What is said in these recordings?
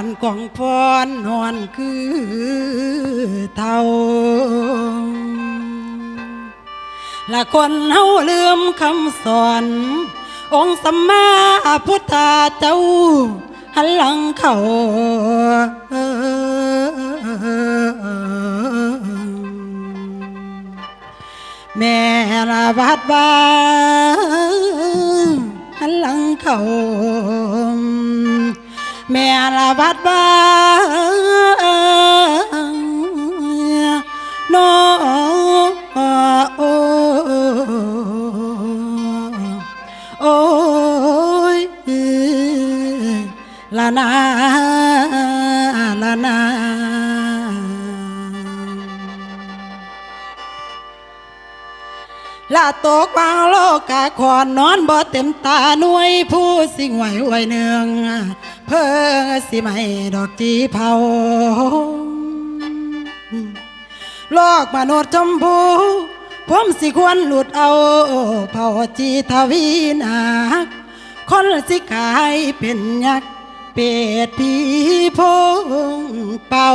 านกองพรนอนคือเท่าละคนเฮาลืมคำสอน องค์สัมมาพุทธาเจ้า หันหลังเขาแม่ละบาดบาหันหลังเขา ม่ละบาดบาโนโอโอ้ยลานาลานาละตกวางโลกาขอนนอนบ่เต็มตาหน่วยผู้สิงไหวไหวเนือง เพื่อสิไม่ดอกจีเผาโลกมนุษย์ชมพูผมสิควรหลุดเอาเผาจีทวีนาคนสิกายเป็นยักษ์เป็ดผีพงเป่า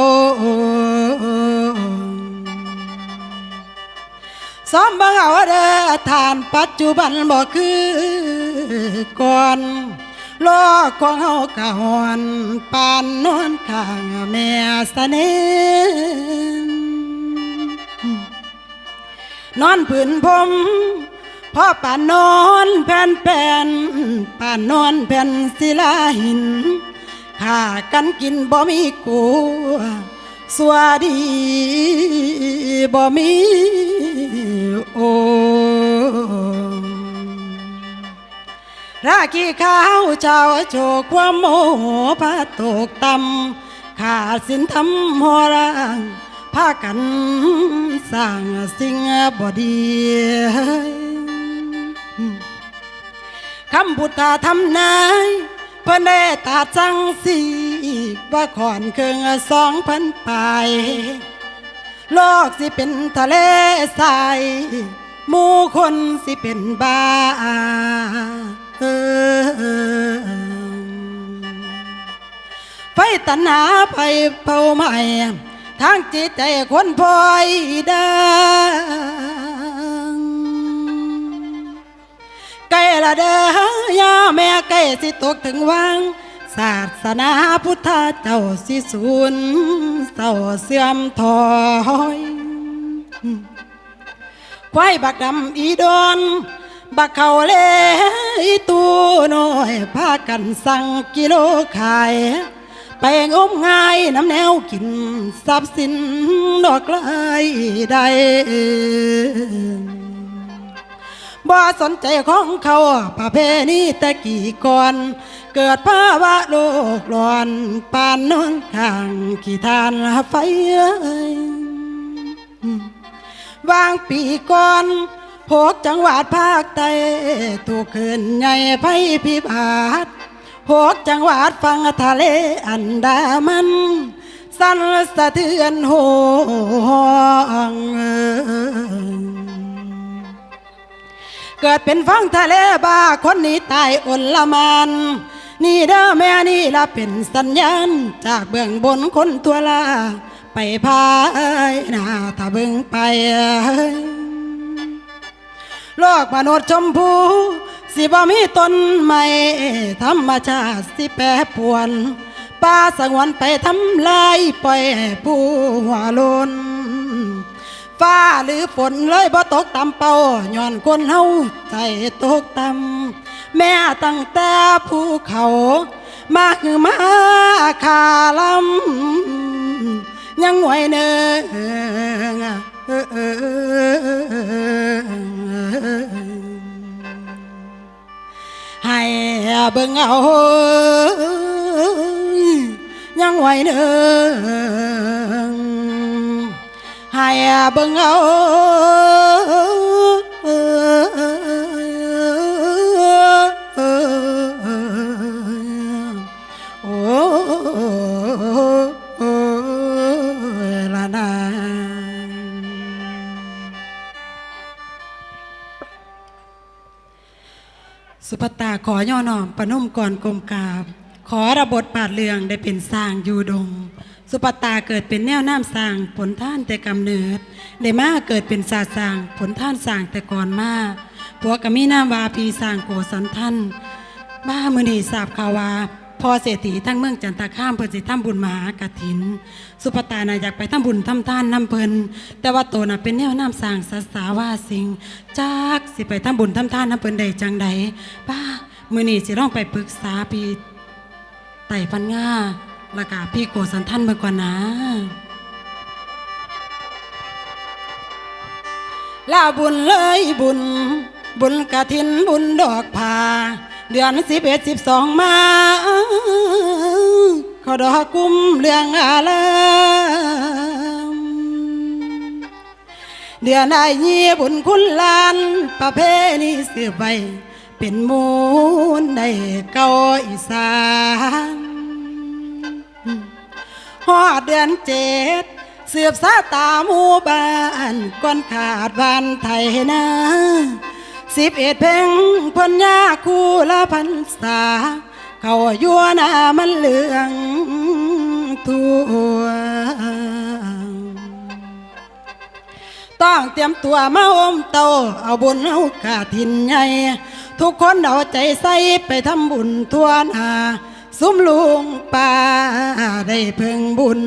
ซ้อมบังเอาเด้อทานปัจจุบันบ่คือก่อน โลกของเฮากะหอนปานนอนข้างแม่สะเนนนอนผืนผมพ่อป่านนอนแผ่นแผ่นป่านนอนแผ่นศิลาหินข้ากันกินบ่มีกลัวสวัสดีบ่มีโอ รากีข้าวเจ้าโชคความโมโหพาตกต่ำขาดสินทำหัวร่างพากันสร้างสิ่งบดีคำพุทธาทำนายเพื่อนได้ตาจังสีว่าขอนเครื่องสองพันปลายโลกสิเป็นทะเลทรายหมู่คนสิเป็นบ้า ไฟตัณหาไฟเผาไหม้ทางจิตใจคนพลอยดังไก่ละเด้อย่าแม่ไก่สิตกถึงวังศาสนาพุทธเจ้าสิสูญเศร้าเสื่อมถอยควายบักดำอีดอน บักเขาเลอีตูน้อยพากันสั่งกิโลขายไปงมงายน้ำแนวกินทรัพย์สินดอกไม้ใดบ่สนใจของเขาประเพณีแตะกี้ก่อน เกิดภาวะโลกร้อนปานนอนข้างขี้ทานไฟเอ้ยวางปีก่อน พกจังหวัดภาคใต้ถูกคืนใหญ่ไฟพิพาทพกจังหวัดฟังทะเลอันดามัน สั่นสะเทือนหองเอ้ยเกิดเป็นฟังทะเลบ้าคนนี้ตายอนละมานนี่เด้อแม่นี่ละเป็นสัญญาณ จากเบื้องบนคนตัวลา ไปพายนาถ้าเบิ่งไป โลกมนุษย์ชมพู สิบ่มีต้นไม้ธรรมชาติสิแปรปวนป่าสงวนไปทำลายปล่อยให้ผู้หัวลนฟ้าหรือฝนเลยบ่ตกตามเป้าย้อนคนเฮาใจตกต่ำแม่ตั้งแต่ภูเขามาคือมาคาลำยังไหวเนือ ให้เบิ่งเอายังไหวเนืองให้เบิ่งเอา ขอย่อน้อมประนุ่มก่อนกลมกาบ ขอระบทบาทเรืองได้เป็นสร้างอยู่ดง สุปตาเกิดเป็นแนวน้ำสร้างผลท่านแต่กำเนิดได้มาเกิดเป็นศาสร์สร้างผลท่านสร้างแต่ก่อนมาผัวกมีนามวาพีสร้างโกสันท่านบ้ามือนีทราบขาวาพอเศรษฐีทั้งเมืองจันทข้ามเพิ่นสิทำบุญมหากฐิน สุปตาน่ะอยากไปทำบุญทำท่านน้ำเพิ่นแต่ว่าโตน่ะเป็นแนวน้ำสร้างสัสาว่าสิงจักสิไปทำบุญทำท่านน้ำเพิ่นได้จังใดป้า มือนีสิร้องไปปรึกษาพี่ไต่พันง่าแล้วก็พี่โกสันท่านเมื่อก่อนนะลาบุญเลยบุญ บุญกะถินบุญดอกผาเดือนสิบเอ็ดสิบสองมาขอดอกกุ้มเรื่องอะไรเดือนได้ยีบุญคุณลาน ประเพณีสืบไป เป็นมูลในเก่าอีสานฮอดเดือนเจ็ดเสือบสาตาหมู่บ้านก้อนขาดวันไทยนะสิบเอ็ดเพ่งพนยาคู่ละพันษา เขายัวหน้ามันเหลืองทัวต้องเตรียมตัวมาอมเตาเอาบุญเอากาถินใหญ่ ทุกคนเอาใจใส่ไปทำบุญทั่วหนาซุ้มลุงป้าได้เพิ่งบุญ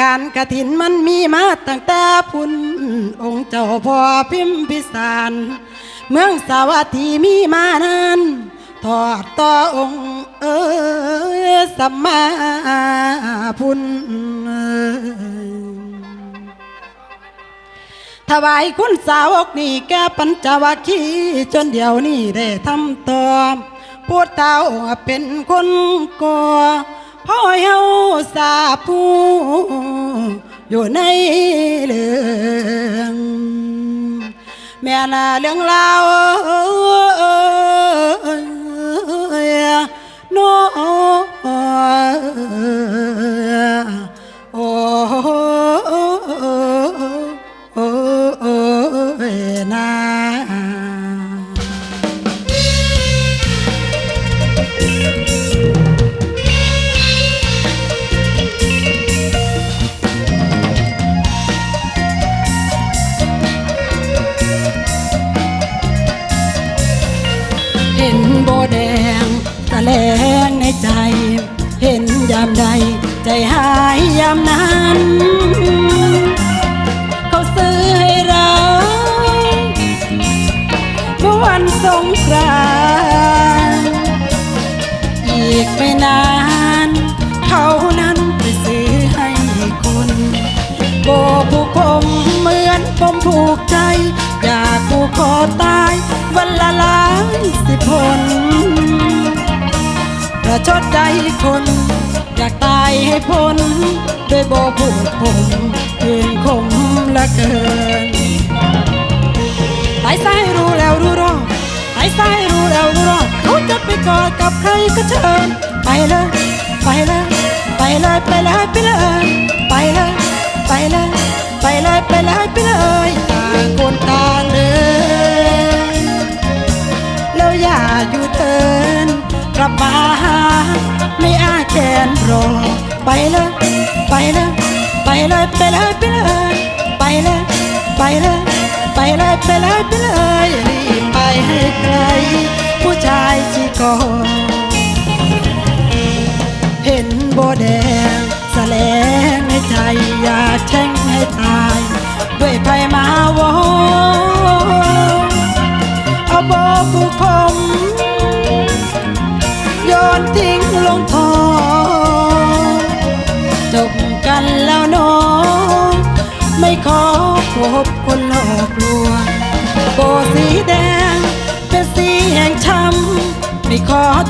การกระถินมันมีมาตั้งแต่พุ่นองค์เจ้าพ่อพิมพิสารเมืองสาวัตถีมีมานานทอดต่อองค์เอ้ยสัมมาพุน ถวายคุณสาวกนี่แกปัญจวัคคีย์จนเดียวนี้ได้ทำตอมพูดเต้าเป็นคนก่อพ่อเฮาสาผู้อยู่ในเรื่องแม่น่ะเรื่องราวโน้โายให้พ้นด้วยโบผูกผมคืนคมละเกินตายซ้ายรู้แล้วรู้รอดตายซ้ายรู้แล้วรู้รอดเขาจะไปกอดกับใครก็เชิญไปเลยไปเลยไปเลยไปเลยไปเลยไปเลยไปเลยไปเลยไปเลยไปเลยต่างคนต่างเดินแล้วอย่าอยู่เทินกลับมาหาไม่อาแขนรอ ไปเลยไปเลยไปเลยไปเลยไปเลยไปเลยไปเลยไปเลยไปเลยไปเลยรีบไปให้ไกลผู้ชายที่ก่อด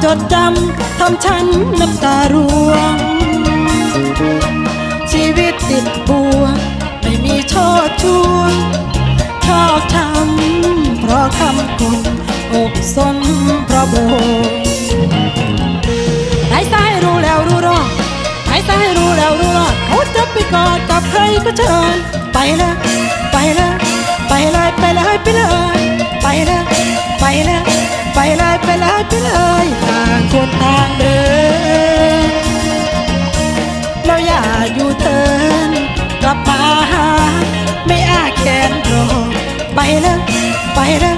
จดจำทำฉันน้ำตาร่วง ชีวิตติดบัวไม่มีโชดช่วงชอบช้ำเพราะคำคนอกสนเพราะโบไอ้ายรู้แล้วรู้รอดไอ้ายรู้แล้วรู้รอดเขาจะไปกอดกับใครก็เชิญไปเลยไปเลยไปเลยไปเลยไปเลยไปเลยไปเลย ไปเลยไปเลยไปเลยต่างคนต่างเดินแล้วอย่าอยู่เทินกลับมาหา ไม่อาแกนรอไปเลยไปเลย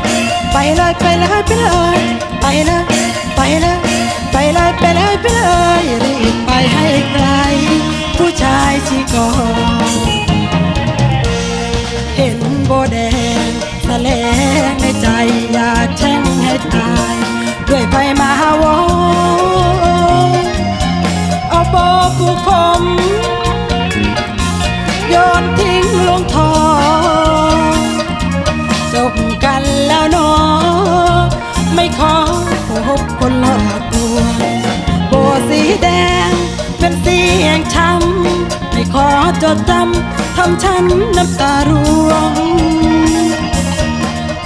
ไปเลยไปเลยไปเลยไปเลยไปเลยไปเลยไปเลยไปเลยรีบไปให้ไกล ผู้ชายที่ก่อนเห็นโบแดงแสลงในใจอยากแช่ง ให้ตาย ด้วยไฟมาวอเอาโบกูคมโยนทิ้งลงทองจบกันแล้วนอ ไม่ขอพบคนหลอกลวงโบสีแดง เป็นสีแห่งช้ำไม่ขอจดจำทำฉันน้ำตาร่วง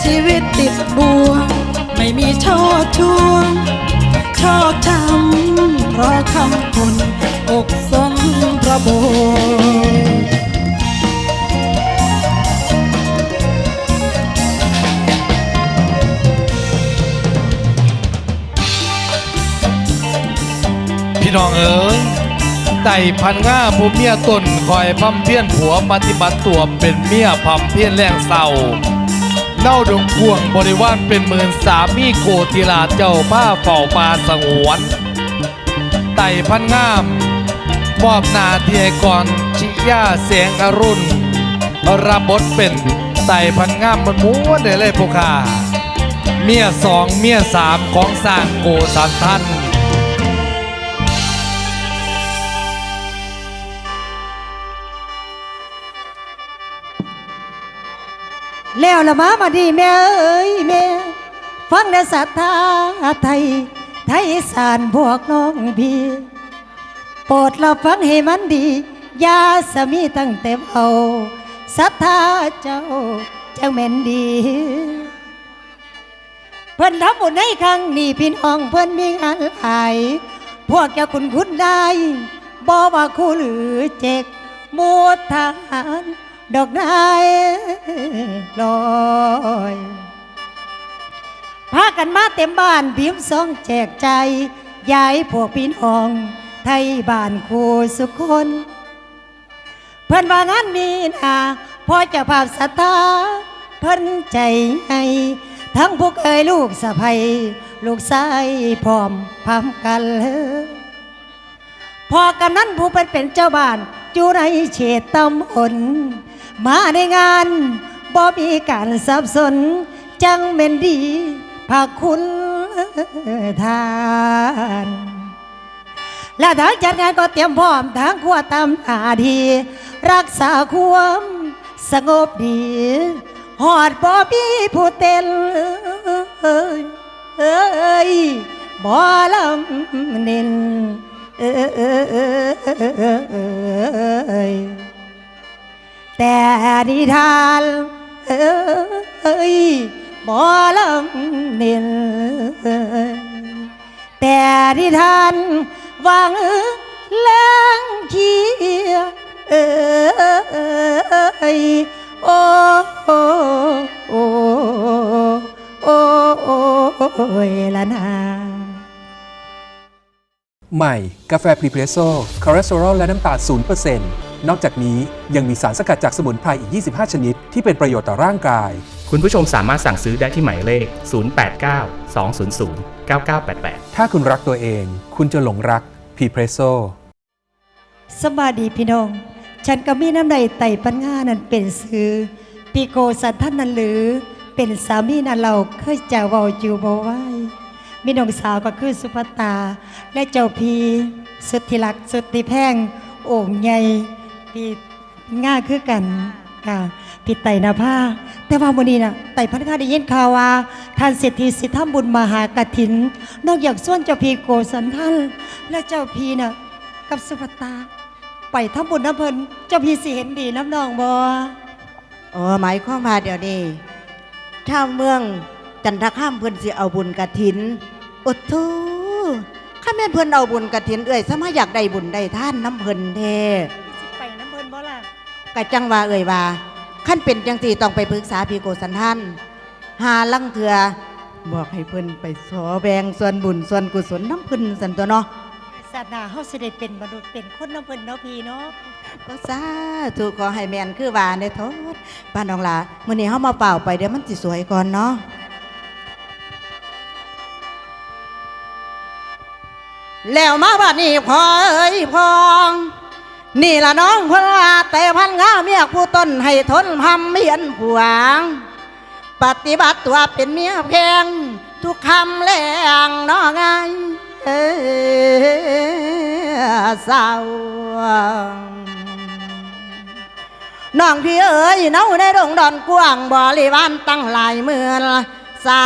ชีวิตติดบ่วง ไม่มีโชดช่วงชอกช้ำเพราะคำคนอกสนระบพี่น้องเอ๋ยไต่พันง่าผู้เมียตนคอยพัมเพี้ยนผัวปฏิบัติตัวเป็นเมียพัมเพี้ยนแรงเศร้า เน่าดงพวงบริวารเป็นหมื่นสามีโกติลาเจ้าผ้าเฝ้าปลาสงวนไต่พันงาม มอบนาเที่ให้ก่อนชิยาเสียงอรุณรับบทเป็นไต่พันงามมันม้วนได้เลยพวกข้าเมียสองเมียสามของสร้างโกสันทัน แล้วละมามาดีแม่เอ้ยแม่ ฟังในศรัทธาไทย ไทยสานพวกน้องพี่โปรดเราฟังให้มันดียาสมีตั้งแต่เบาศรัทธาเจ้าจังแม่นดี เพิ่นทำบุญให้ครั้งนี้พี่น้องเพิ่นมีงานหลายพวกเจ้าคุณคุณได้บ่ว่าคู่หรือเจกมูทหาร ดอกนายลอยพากันมาเต็มบ้านพิมพ์ซองแจกใจยายพวกพี่น้อง ไทยบ้านคูสุคน เพิ่อนว่างานมีนาพ่อจ้าภาพศรัทธาเพิ่นใจให้ทั้งพวกเอ่ยลูกสะใภ้ลูกชายพร้อมพร้อมกันเลยพอกำนั้นผู้เป็นเป็นเจ้าบ้านอยู่ในเขตตำบล มาในงานบ่มีการสับสน จังเป็นดีพาคุณทานและทางจัดงานก็เตรียมพร้อมทางครัวตามหนาทีรักษาความสงบดีหอดบ่มีผู้เต้นเอ้ยเอ้ยบ่ลำเน้น นิทานเอ้ยบ่ลำเน้นแต่ที่ท่านวางแรงเชียเอยโอ้โอ้โอ้โอ้โอยละนาใหม่ กาแฟพรีเพรสโซ่คอเลสเตอรอลและน้ำตาล0%น อกจากนี้ยังมีสารสกัดจากสมุนไพรอีก 25 ชนิด ที่เป็นประโยชน์ต่อร่างกาย คุณผู้ชมสามารถสั่งซื้อได้ที่หมายเลข 089 200 9988 ถ้าคุณรักตัวเอง คุณจะหลงรักพรีเพรสโซ่สบายดีพี่น้อง ฉันก็มีน้ำใดไต่ปัญญานั้นเป็นซื้อปีโกสันท่านนั้นหรือ เป็นสามีนั้นเราเคยจะเว้าอยู่บ่ไหว้มีน้องสาวก็คือสุภตา และเจ้าพีสุดที่รักสุดที่แพงโอ่งใหญ่ พี่ง่าคือกันค่ะพี่ไต่นาภาแต่ว่าวันนี้น่ะไต่พันธาได้ยินข่าวว่าท่านเศรษฐีสิทธบุญมหากถิน นอกจากส่วนเจ้าพีโกสันท่าน และเจ้าพีน่ะกับสุภตา ไปทำบุญน้ำเพลินเจ้าพี่สิเห็นดีน้ำนองบ่อ๋อหมายความว่าเดี๋ยวนี้ชาวเมืองจันทข้ามเพิ่นสิเอาบุญกระถินอดทูข้าแม่นเพิ่นเอาบุญกระถินเอ้ยสมาอยากได้บุญได้ท่านน้ำเพิ่นแท้ กะจังว่าเอ้ยว่าขั้นเป็นจังสี่ต้องไปปรึกษาพี่โกสันท่านหาลังเถือบอกให้เพิ่นไปสอแบ่งส่วนบุญส่วนกุศลน้ำเพิ่นสันตัวเนาะศาสนาเฮาสิได้เป็นมนุษย์เป็นคนน้ำเพิ่นเนาะพี่เนาะก็สาธุขอให้แม่นคือว่าเด้อโทษป้าน้องหลามื้อนี้เฮามาเป่าไปเดี๋ยวมันสิสวยก่อนเนาะแล้วมาบัดนี้พอเอ้ยพอง นี่ละน้องเพิ่นว่าแต่พันงาเมียผู้ต้นให้ทนทำเมียนผวง ปฏิบัติตัวเป็นเมียเพียงทุกคำแรงน้องไงเอ้อสาวน้องพี่เอ๋ยเนาในดงดอนกว้างบริวารตั้งหลายเมือนสา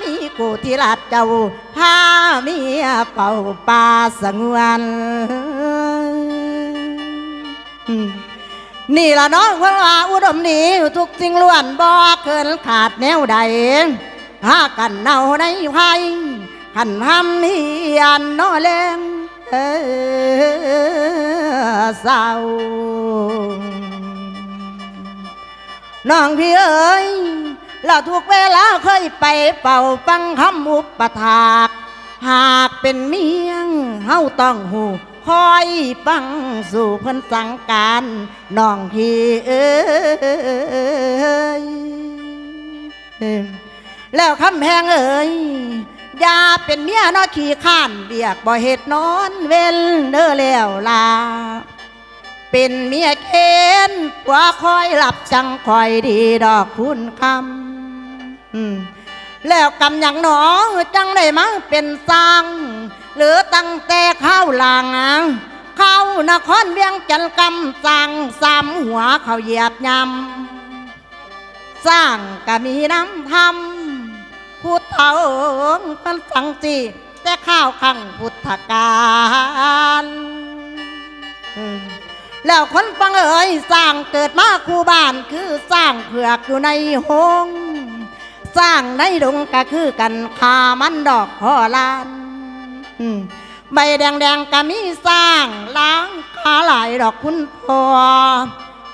มีกูที่ลาดเจ้าพาเมียเป่าป่าสงวน นี่ละน้องเพว่าอุดมดีทุกสิ่งล้วนบ่เกินขาดแนวใดหากันเนาในไพ่ขันห้ำมีอันนอแรงเออสาวน้องพี่เอ๋ยเราทุกเวลาเคยไปเป่าปังคำอุปถาก หากเป็นเมียงเฮาต้องหู คอยปังสู่เพิ่นสังการน้องพี่เอ้ยแล้วคำแพงเอ้ยอย่าเป็นเมียนอขี้ข้านเบียกบ่เหตุนอนเว้นเด้อแล้วลาเป็นเมียเคนผัวคอยหลับจังคอยดีดอกคุณคำแล้วกำอย่างหนอจังได้มาเป็นสร้าง หรือตั้งแต่ข้าวหลางเข้านครเวียงจันกำสั่งสามหัวเขาเหยียบยำสร้างก็มีน้ำทำพุทธเถามันสังจีแต่ข้าวขังพุทธกาลอืมแล้วคนฟังเอ๋ยสร้างเกิดมาคู่บ้านคือสร้างเผือกอยู่ในหงสร้างในดงก็คือกันคามันดอกหอลาน ใบแดงแดงๆก็มีสร้างล้างขาหลายดอกคุณพ่อ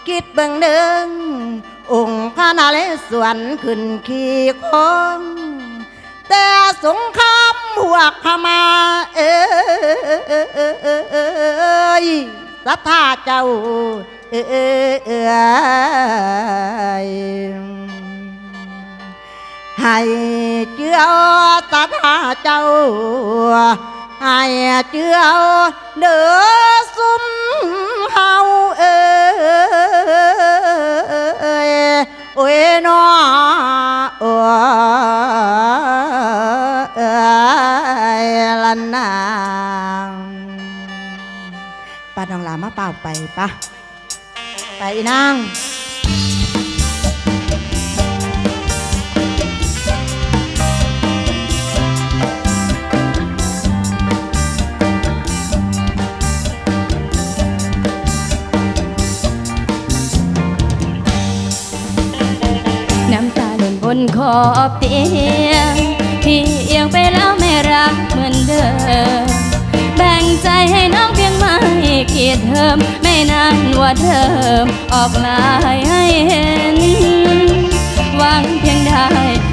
คิดเบิ่งเดิงองค์พระนาเลสวนขึ้นขี่คงแต่สงครามพวกพมาเอ้ยสัทธาเจ้าเอ้ยให้เจือตาทาเจ้า ให้เจือเด้อซุ่มเฮาเอ้ยโอ้ยนอโอ้ยละนางป้าดองหลามาเปล่าไปปะไปอีนาง นบนขอบเตียงพี่เอียงไปแล้วไม่รักเหมือนเดิม แบ่งใจให้น้องเพียงไม่ขีดเทอมไม่นานว่าเดิมออกลายให้เห็น หวังเพียงได้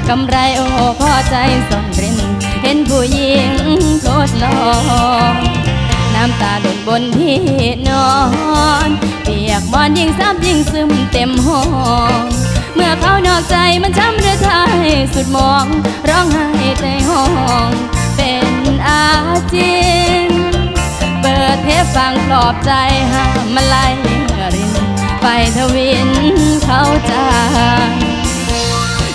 กำไรโอ้พอใจส่อนรินเห็นผู้หญิงโคตรหลองน้ำตาหล่นบนที่นอน เปียกบอนยิ่งซ้ำยิ่งซึมเต็มห้อง เมื่อเขานอกใจมันช้ำระทายสุดมอง ร้องไห้ใจห้อง เป็นอาจินเปิดเทปฟังปลอบใจห้ามมาไล่รินไปทวินเขาจาง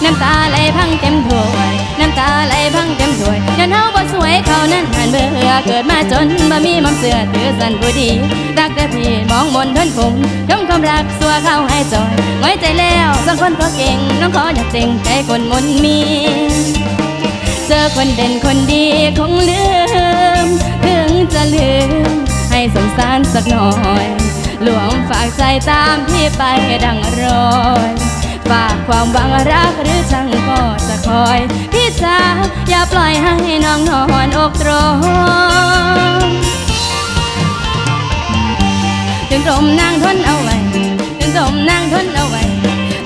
น้ำตาไหลพังเต็มถ้วยน้ำตาไหลพังเต็มถ้วยย้อนเฮาบ่สวยเขานั้นหันเบื่อเกิดมาจนบ่มีมัมเสือถือสันผู้ดีรักแต่พี่มองมนทนคงยอมความรักสัวเข้าให้จอยไว้ใจแล้วสังคนก็เก่งน้องขออยากเต็งใจคนมนมีเจอคนเด่นคนดีคงลืมถึงจะลืมให้สงสารสักหน่อยหลวงฝากใจตามพี่ไปดังรอย ฝากความหวังรักหรือช่างก็จะคอย พี่จ๋าอย่าปล่อยให้น้องนอนอกตรมถึงตรมนางทนเอาไว้ถึงตรมนางทนเอาไว้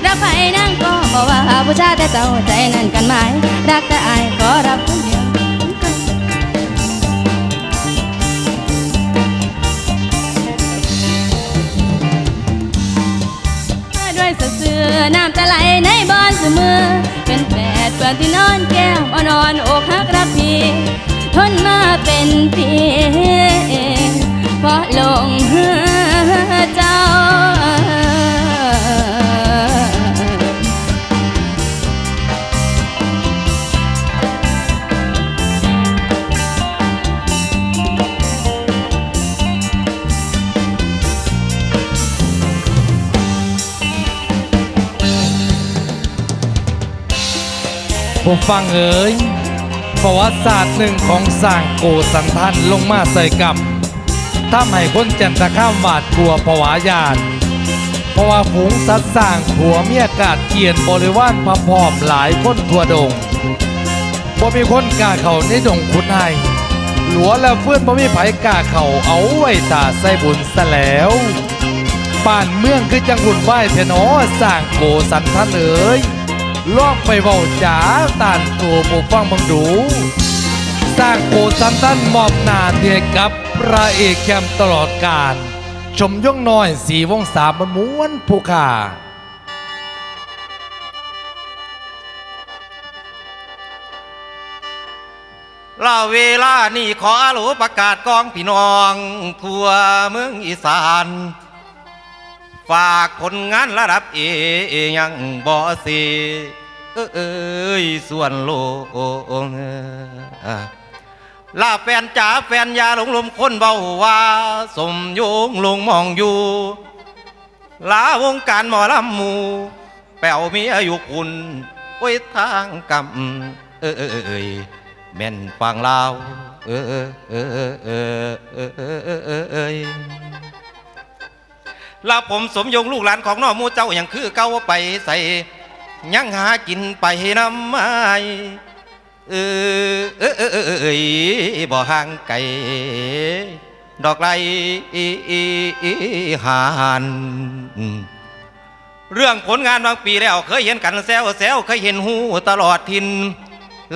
รักไปนางก็บอกว่าผู้ชายแต่เจ้าใจนั่นกันไหมรักแต่อายขอรับคนเดียว ด้วยเสือน้ำตาไหลในบอนเสมอ เป็นแปดเปื่อนที่นอนแก้วมานอนอกหักรักพี่ทนมาเป็นปี ผมฟังเอ๋ยประวัติศาสตร์หนึ่งของสร้างโกสันทันลงมาใส่กับทำให้คนจันทข้ามหวาดกลัวผวายานเพราะว่าฝูงสัตว์สร้างผัวเมียกาดเกียนบริวารพพร้อมหลายคนทั่วดงบ่มีคนกล้าเขาในดงคุณให้หลัวและเฟื่อนบ่มีไผกล้าเขาเอาไว้ตาใส่บุญซะแล้วบ้านเมืองคือจังหุ่นไหวเทนอสร้างโกสันทันเอ๋ย ล่องไปเว้าจ๋าตานตัวผู้ฟังบังดู สร้างโกสันตันมอบหนาเทียกับพระเอกแคมตลอดการ ชมย่องน้อยสีวงสามมันม้วนผู้ขาลาเวลานี่ขอหลูประกาศกองพี่น้องทั่วเมืองอีสาน ฝากผลงานระดับเอยังบ่สี เอ,เอ้ยส่วนโลกลาแฟนจ๋าแฟนยาหลงลมคนเบาว่า สมโยงลงมองอยู่ ลาวงการหมอลำมู แป๋วมีอายุคุณโอ้ยทางกำเอ้ยเอ้ยเอยแม่นฟังลาวเออเออเออเออเออเออเออเออเอยลาผมสมยงลูกหลานของน้องมูเจ้าอย่างคือเก้าไปใส่ ยังหากินไปน้ำไม้เออเออเออเออเอยบ่ห่างไกลดอกไล่หานเรื่องผลงานบางปีแล้ว เคยเห็นกันแซวแซวเคยเห็นหูตลอดทิน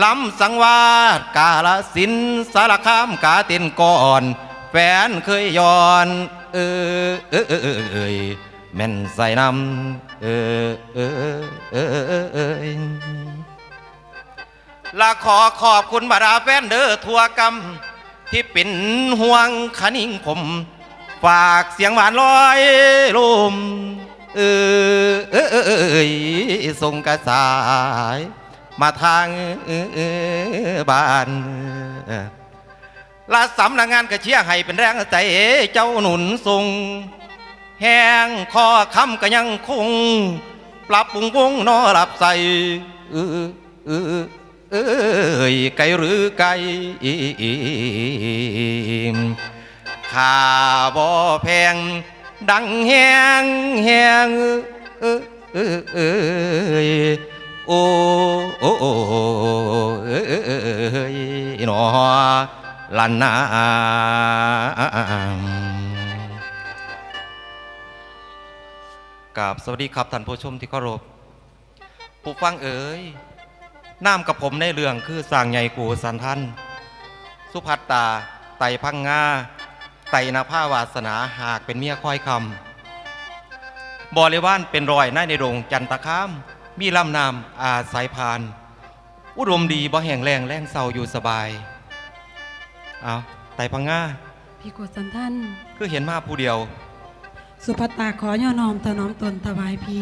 ล้ำสังวาสกาลสินสารคามกาเต้นก่อน แฟนเคยย้อน เออเออเออเออเอย แม่นใส่น้ำเออเออเออเออเออละขอขอบคุณบรราแฟนเด้อทัวกรรม ที่เป็นห่วงคนิ่งผม ฝากเสียงหวานลอยลมเออเออเออเออเอยส่งกระสาย มาทางบ้านลาสำนักงานกระเชียให้เป็นแรงใจเจ้าหนุนทรง แห้งคอคำก็ยังคง ปรับปรุงวงนอหลับใส่เออเออเออไกลหรือไกลข้าบ่แพง ดังแหงแหงเออเออเออโอ้โอ้โอ้เออเออเออหนอลันนา กับสวัสดีครับท่านผู้ชมที่เคารพผู้ฟังเอ๋ยน้ำกับผมในเรื่องคือสร้างใหญ่กูสันทันสุภัตตา ไตพังงาไตนาผ้าวาสนาหากเป็นเมียคอยคำบริวารเป็นรอยหน้าในโรงจันตะข้าม มีลำนามอาสายพาน อุดมดีบ่แห่งแรงแรงเศร้าอยู่สบาย เอาไตพังงาพี่โกสันท่าน คือเห็นมาผู้เดียว สุภัตตาขอย่อนอมถนอมตนถวายพี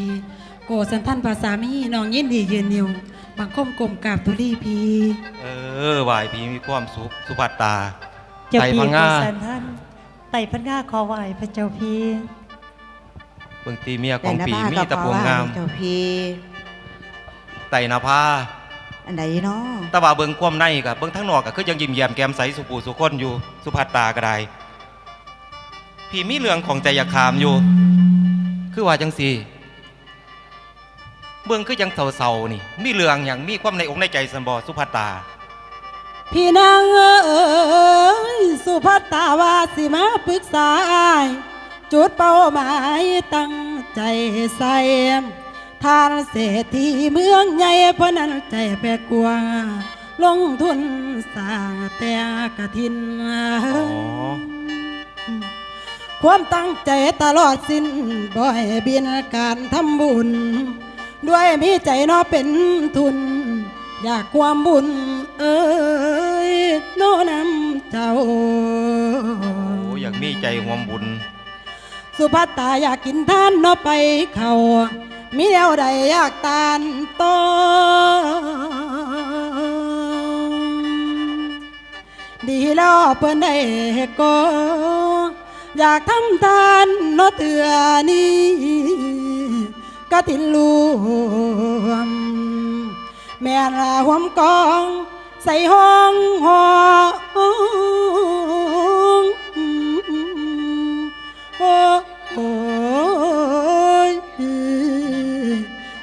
โกสันท่านภาษามีน้องยินดียืนนิวบังคมกลมกราบตุลีพีเออไหวายพีมีความสุขสุภัตตาเจ้าไตพี่พังโกงาสันท่านไต่พันงาขอไหวพระเจ้าพี่เบิ่งตีเมียขแต่องนปีภามีกับตะขอพวงว่างาม เจ้าพี่ไตนาผ้าอันใดเนาะแต่ว่าเบิ่งความในกับเบิ่งทั้งนอกก็คือยังยิ้มแย้มแก้มใสสุปูสุคนอยู่สุภัตตาก็ได้ พี่มีเรื่องของใจอยากถามอยู่ คือว่าจังสี่เบิ่งคือยังเศร้าๆนี่ มีเรื่องอย่างมีความในอกในใจสันบอสุภัตตา พี่นางเอ๋ยสุภัตตาว่าสิมาปรึกษาอ้าย จุดเป้าหมายตั้งใจใส่ทานเศรษฐีเมืองใหญ่เพราะนั้นใจแปรกวงลงทุนสร้างแต่กระทินอ๋อ ความตั้งใจตลอดสิ้นบ่ให้บินการทำบุญ ด้วยมีใจเนอเป็นทุน อยากความบุญเอ้ยโน้นำเจ้า โอ้อยากมีใจหวมบุญ สุภัตตาอยากกินท่านเนอไปเขามีแนวใดอยากตานโตดีแล้วเปิ้นได้ก็อ อยากทำทานนอเตือนี้กะตินรวม แม่ละหวมกอง ใส่ห้องหอโอ้ย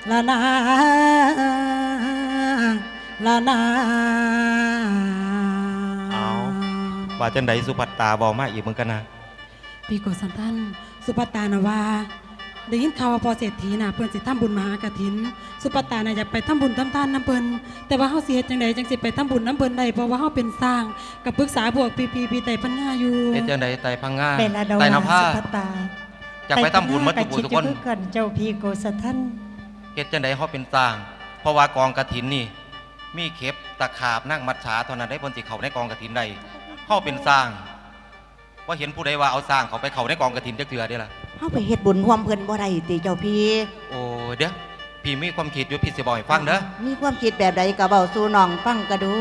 ละนาละนาเอาว่าจังไดสุภัตตาบอกมาอีกเหมือนกันนะ พี่โกสันทันสุปตานะว่าได้ยินข่าวว่าพอเศรษฐีน่ะเพิ่นสิทำบุญมหากฐิน สุปตาน่ะอยากไปทำบุญทำทานน้ำเพิ่นแต่ว่าเฮาสิเฮ็ดจังไดจังสิไปทำบุญน้ำเพิ่นได้เพราะว่าเฮาเป็นสร้างกับปรึกษาพวกพี่พี่พี่ไต่ปัญญาอยู่เฮ็ดจังไดไตพังงาเป็นอดไตน้ำผ้าสุภัตตาอยากไปทำบุญหมาทุกบุญทุกคนไปดอยู่อกันเจ้าพี่โกสท่านเฮ็ดจังไดเฮาเป็นสร้าง เพราะว่ากองกฐินนี่ มีเข็บตะขาบนั่งมัดฉาเท่านั้นได้เพิ่นสิเข้าในกองกฐินได้เฮาเป็นสร้าง ว่าเห็นผู้ใดว่าเอาสร้างเขาไปเข้าในกองกฐินจักเทื่อเด้ล่ะเฮาไปเฮ็ดบุญร่วมเพิ่นบ่ได้ติเจ้าพี่โอ้เดี๋ยวพี่มีความคิดอยู่พี่สิบอกให้ฟังเด้อมีความคิดแบบใดก็เว้าสู่น้องฟังก็ดู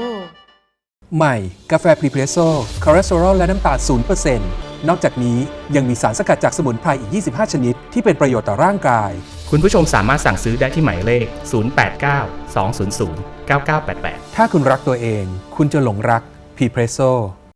ใหม่ กาแฟพรีเพรสโซ่คอเลสเตอรอลและน้ำตาล0%นนอกจากนี้ยังมีสารสกัดจากสมุนไพรอีก 25 ชนิด ที่เป็นประโยชน์ต่อร่างกาย คุณผู้ชมสามารถสั่งซื้อได้ที่หมายเลข 089 200 9988 ถ้าคุณรักตัวเอง คุณจะหลงรักพรีเพรสโซ่